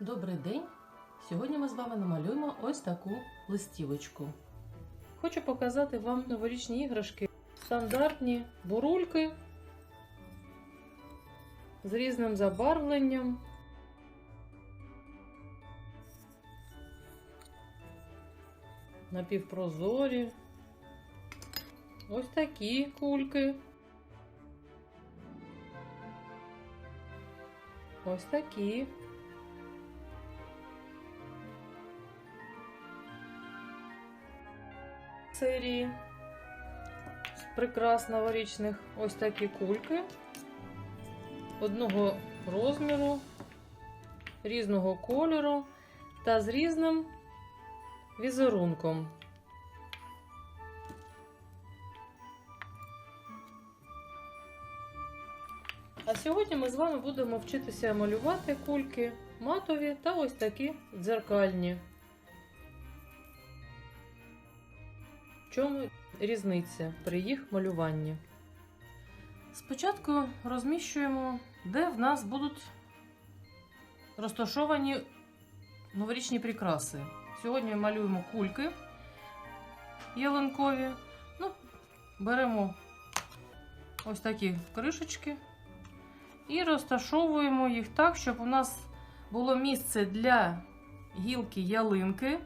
Добрий день! Сьогодні ми з вами намалюємо ось таку листівочку. Хочу показати вам новорічні іграшки. Стандартні бурульки з різним забарвленням. Напівпрозорі. Ось такі кульки. Ось такі. Серії з прикрас ось такі кульки одного розміру, різного кольору та з різним візерунком. А сьогодні ми з вами будемо вчитися малювати кульки матові та ось такі дзеркальні. Чому різниця при їх малюванні? Спочатку розміщуємо, де в нас будуть розташовані новорічні прикраси. Сьогодні малюємо кульки ялинкові. Ну, беремо ось такі кришечки і розташовуємо їх так, щоб у нас було місце для гілки ялинки,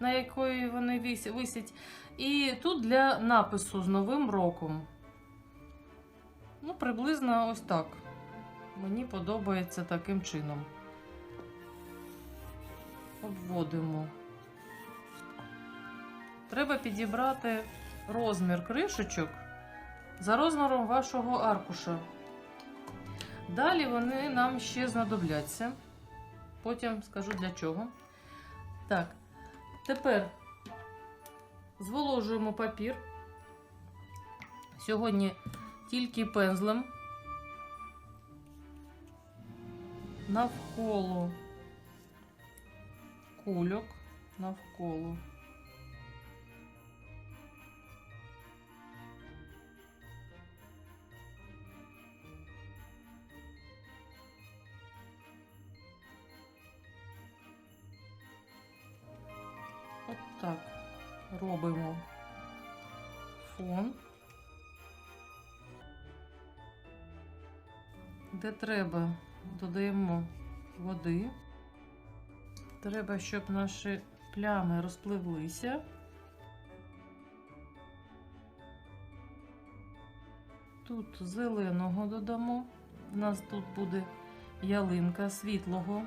на якої вони висять. І тут для напису з Новим роком. Ну, приблизно ось так. Мені подобається таким чином. Обводимо. Треба підібрати розмір кришечок за розміром вашого аркуша. Далі вони нам ще знадобляться. Потім скажу для чого. Так, тепер зволожуємо папір. Сьогодні тільки пензлем навколо кульок, навколо. Робимо фон. Де треба, додаємо води. Треба, щоб наші плями розпливлися. Тут зеленого додамо. У нас тут буде ялинка світлого.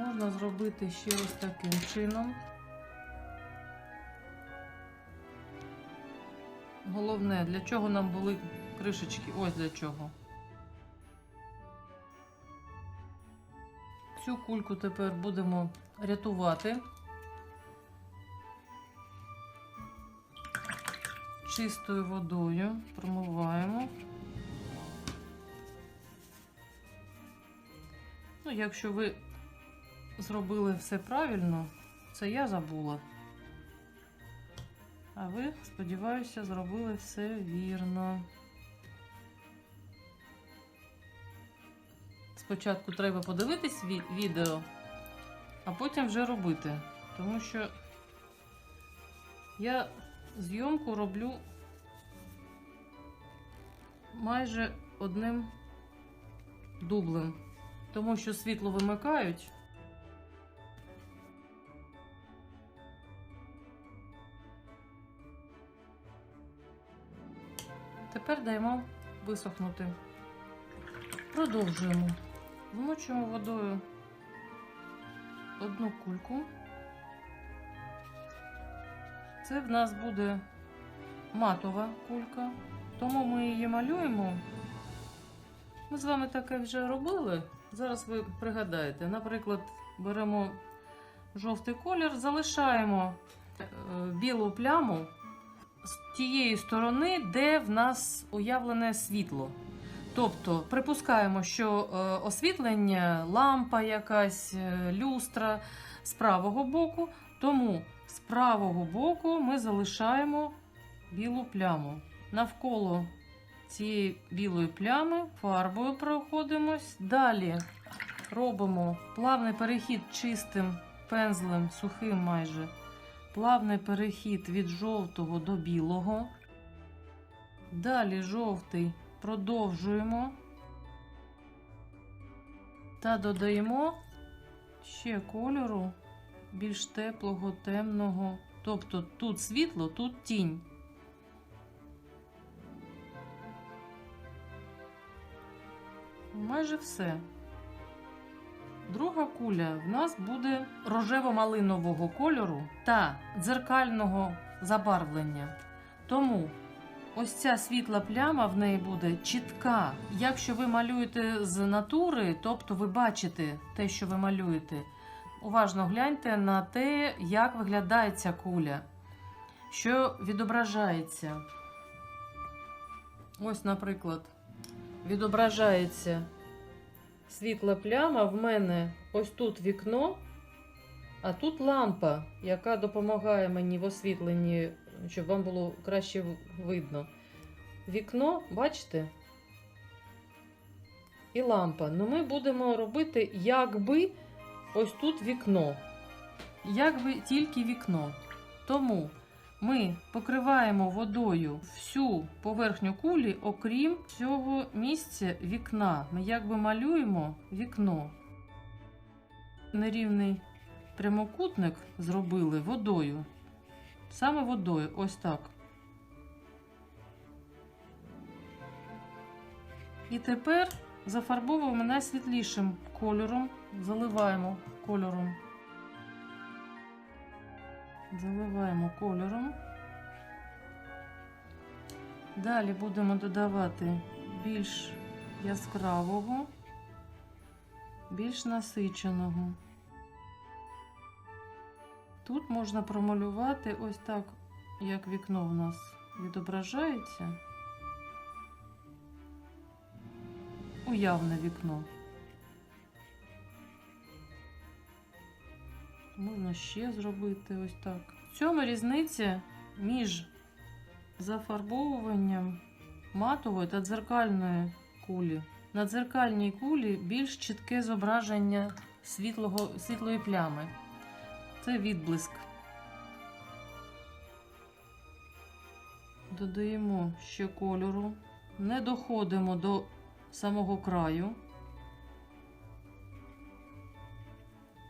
Можна зробити ще ось таким чином. Головне, для чого нам були кришечки? Ось для чого. Цю кульку тепер будемо рятувати. Чистою водою промиваємо. Ну, якщо ви зробили все правильно, це я забула. А ви, сподіваюся, зробили все вірно. Спочатку треба подивитись ві- відео, а потім вже робити. Тому що я зйомку роблю майже одним дублем, тому що світло вимикають. Тепер даємо висохнути. Продовжуємо. Вмочуємо водою одну кульку. Це в нас буде матова кулька, тому ми її малюємо. Ми з вами таке вже робили. Зараз ви пригадаєте. Наприклад, беремо жовтий колір, залишаємо е, білу пляму з тієї сторони, де в нас уявлене світло. Тобто припускаємо, що е, освітлення, лампа якась, е, люстра з правого боку, тому з правого боку ми залишаємо білу пляму. Навколо цієї білої плями, фарбою проходимось. Далі робимо плавний перехід чистим пензлем, сухим майже. Плавний перехід від жовтого до білого. Далі жовтий продовжуємо та додаємо ще кольору більш теплого, темного. Тобто тут світло, тут тінь. Майже все. Друга куля в нас буде рожево-малинового кольору та дзеркального забарвлення. Тому ось ця світла пляма в неї буде чітка. Якщо ви малюєте з натури, тобто ви бачите те, що ви малюєте, уважно гляньте на те, як виглядає ця куля, що відображається. Ось, наприклад, відображається світла пляма. В мене ось тут вікно, а тут лампа, яка допомагає мені в освітленні, щоб вам було краще видно. Вікно, бачите? І лампа. Ну, ми будемо робити, якби ось тут вікно. Якби тільки вікно. Тому ми покриваємо водою всю поверхню кулі, окрім цього місця вікна. Ми якби малюємо вікно. Нерівний прямокутник зробили водою. Саме водою, ось так. І тепер зафарбовуємо найсвітлішим кольором, заливаємо кольором. Заливаємо кольором. Далі будемо додавати більш яскравого, більш насиченого. Тут можна промалювати ось так, як вікно в нас відображається. Уявне вікно. Можна ще зробити ось так. В цьому різниця між зафарбовуванням матової та дзеркальної кулі. На дзеркальній кулі більш чітке зображення світлого, світлої плями. Це відблиск. Додаємо ще кольору. Не доходимо до самого краю.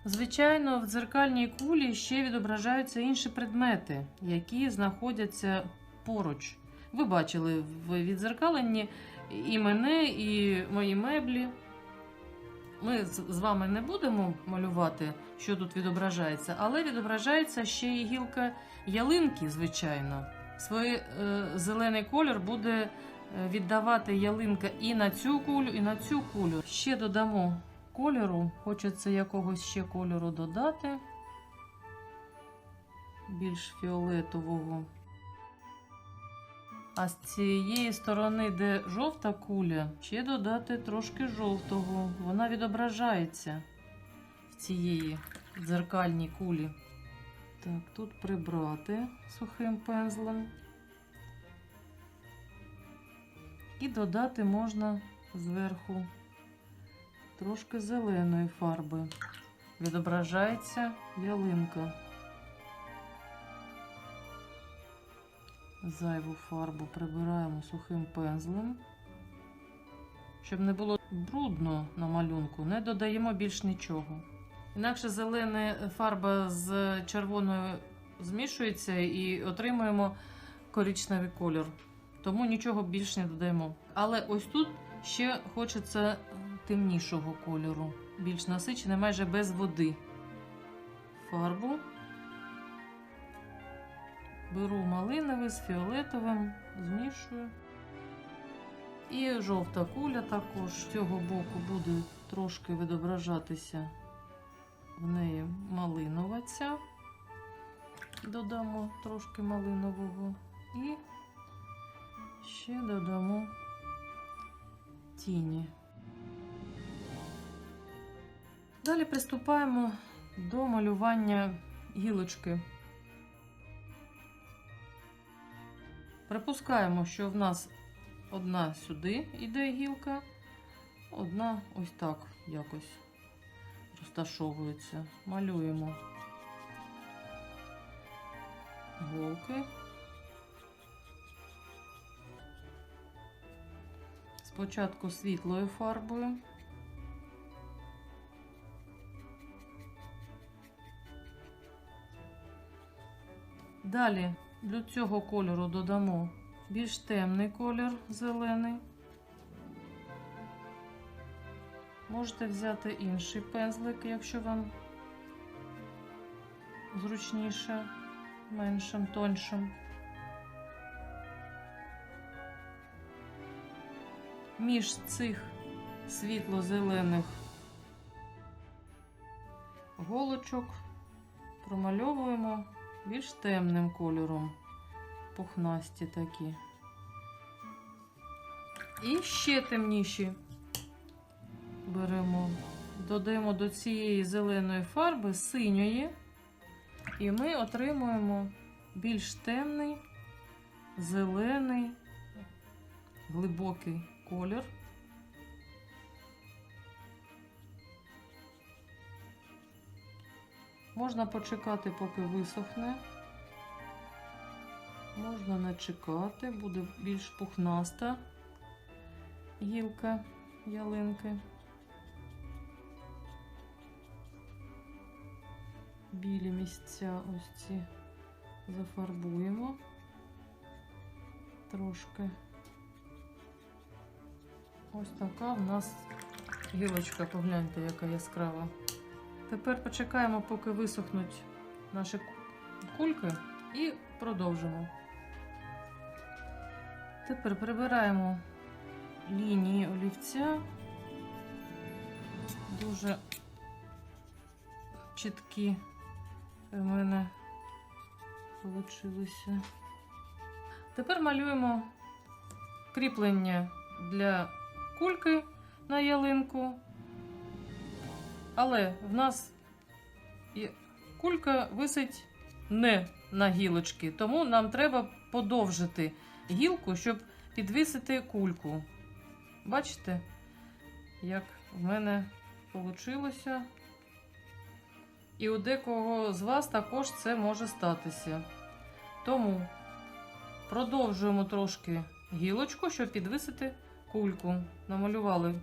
Звичайно, в дзеркальній кулі ще відображаються інші предмети, які знаходяться поруч. Ви бачили в відзеркаленні і мене, і мої меблі. Ми з вами не будемо малювати, що тут відображається, але відображається ще і гілка ялинки, звичайно. Свій е, зелений колір буде е, віддавати ялинка і на цю кулю, і на цю кулю. Ще додамо кольору. Хочеться якогось ще кольору додати. Більш фіолетового. А з цієї сторони, де жовта куля, ще додати трошки жовтого. Вона відображається в цієї дзеркальній кулі. Так, тут прибрати сухим пензлем. І додати можна зверху трошки зеленої фарби. Відображається ялинка. Зайву фарбу прибираємо сухим пензлем. Щоб не було брудно на малюнку, не додаємо більш нічого. Інакше зелена фарба з червоною змішується і отримуємо коричневий кольор. Тому нічого більш не додаємо. Але ось тут ще хочеться темнішого кольору, більш насичений, майже без води. Фарбу. Беру малиновий з фіолетовим, змішую. І жовта куля також з цього боку буде трошки відображатися в неї малинова ця. Додамо трошки малинового і ще додамо тіні. Далі приступаємо до малювання гілочки. Припускаємо, що в нас Одна сюди йде гілка, одна ось так якось розташовується. Малюємо голки. Спочатку світлою фарбою. Далі до цього кольору додамо більш темний колір зелений. Можете взяти інший пензлик, якщо вам зручніше, меншим, тоншим. Між цих світло-зелених голочок промальовуємо більш темним кольором, пухнасті такі. І ще темніші беремо, додаємо до цієї зеленої фарби синьої, і ми отримуємо більш темний, зелений, глибокий колір. Можна почекати, поки висохне. Можна не чекати, буде більш пухнаста гілка ялинки. Білі місця ось ці зафарбуємо трошки. Ось така в нас гілочка, погляньте, яка яскрава. Тепер почекаємо, поки висохнуть наші кульки, і продовжимо. Тепер прибираємо лінії олівця. Дуже чіткі в мене вийшлися. Тепер малюємо кріплення для кульки на ялинку. Але в нас кулька висить не на гілочки, тому нам треба подовжити гілку, щоб підвісити кульку. Бачите, як в мене вийшло? І у декого з вас також це може статися. Тому продовжуємо трошки гілочку, щоб підвисити кульку. Намалювали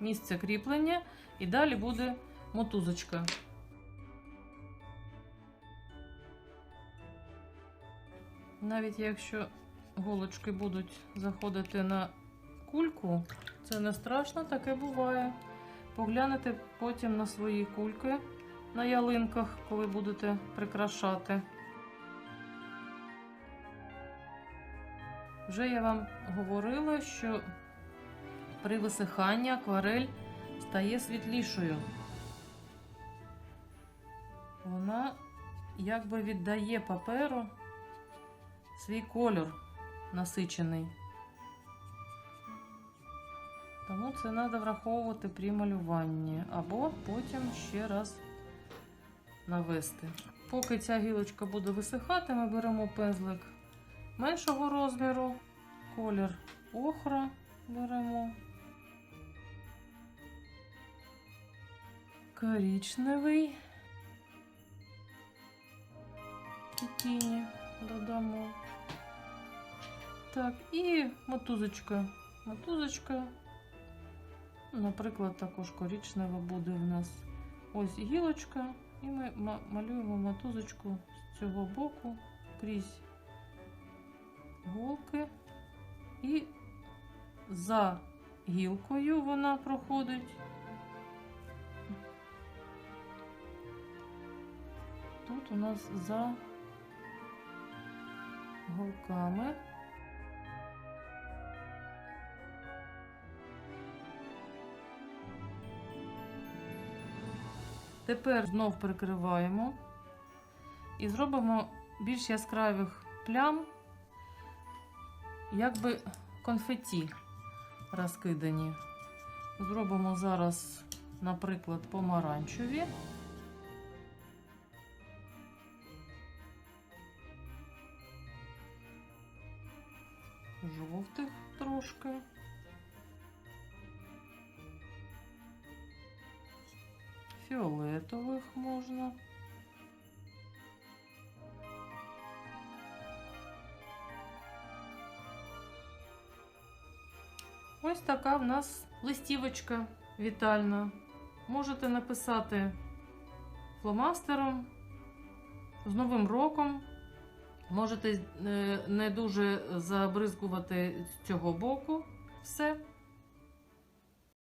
місце кріплення, і далі буде мотузочка. Навіть якщо голочки будуть заходити на кульку, це не страшно, таке буває. Поглянете потім на свої кульки на ялинках, коли будете прикрашати. Вже я вам говорила, що при висиханні акварель стає світлішою. Вона якби віддає паперу свій кольор насичений. Тому це треба враховувати при малюванні, або потім ще раз навести. Поки ця гілочка буде висихати, ми беремо пензлик меншого розміру, колір охра беремо. Коричневий. І тіні додамо. Так, і мотузочка. Мотузочка. Наприклад, також коричнева буде в нас ось гілочка. І ми малюємо мотузочку з цього боку крізь голки. І за гілкою вона проходить. Тут у нас за голками. Тепер знов прикриваємо і зробимо більш яскравих плям, якби конфеті розкидані. Зробимо зараз, наприклад, помаранчеві. Трошки. Фіолетових можна. Ось така в нас листівочка вітальна. Можете написати фломастером з Новим роком. Можете е, не дуже забризкувати цього боку все.